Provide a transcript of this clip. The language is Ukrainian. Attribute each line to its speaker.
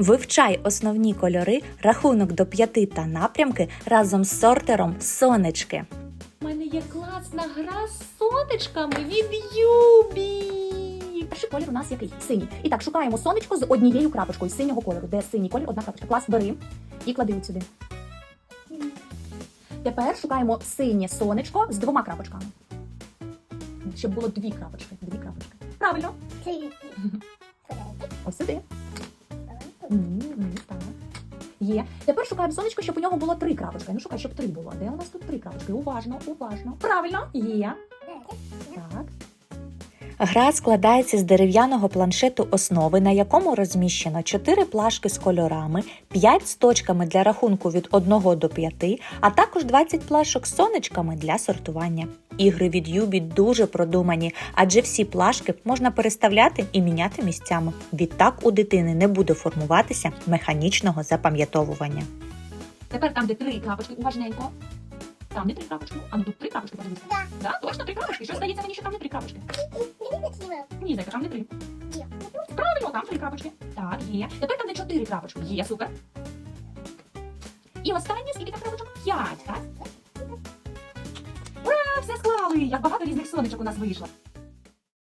Speaker 1: Вивчай основні кольори, рахунок до п'яти та напрямки разом з сортером сонечки.
Speaker 2: У мене є класна гра з сонечками від Юбі. Перший колір у нас який? Синій. І так, шукаємо сонечко з однією крапочкою синього кольору. Де синій колір, одна крапочка. Клас, бери і клади от сюди. Тепер шукаємо синє сонечко з двома крапочками. Щоб було дві крапочки. Дві крапочки. Правильно. Ось сюди. Ні. Є. Тепер шукаємо сонечко, щоб у нього було три крапочки. Ну шукай, щоб три було. Де у нас тут три крапочки? Уважно, уважно. Правильно, є. Так.
Speaker 1: Гра складається з дерев'яного планшету основи, на якому розміщено 4 плашки з кольорами, 5 з точками для рахунку від 1 до 5, а також 20 плашок з сонечками для сортування. Ігри від Юбі дуже продумані, адже всі плашки можна переставляти і міняти місцями. Відтак у дитини не буде формуватися механічного запам'ятовування.
Speaker 2: Тепер там, де три крапочки, уважненько. Там не три крапочки. А ну тут три крапочки подивися.
Speaker 3: Да.
Speaker 2: Да, точно три крапочки. Що здається мені, що там не три крапочки? Ні, зайка, там не три. Правильно, там три крапочки. Так, є. Тепер там де чотири крапочки. Є, супер. І останнє, скільки там крапочок? П'ять, так? Все! Як багато різних сонечок у нас вийшло.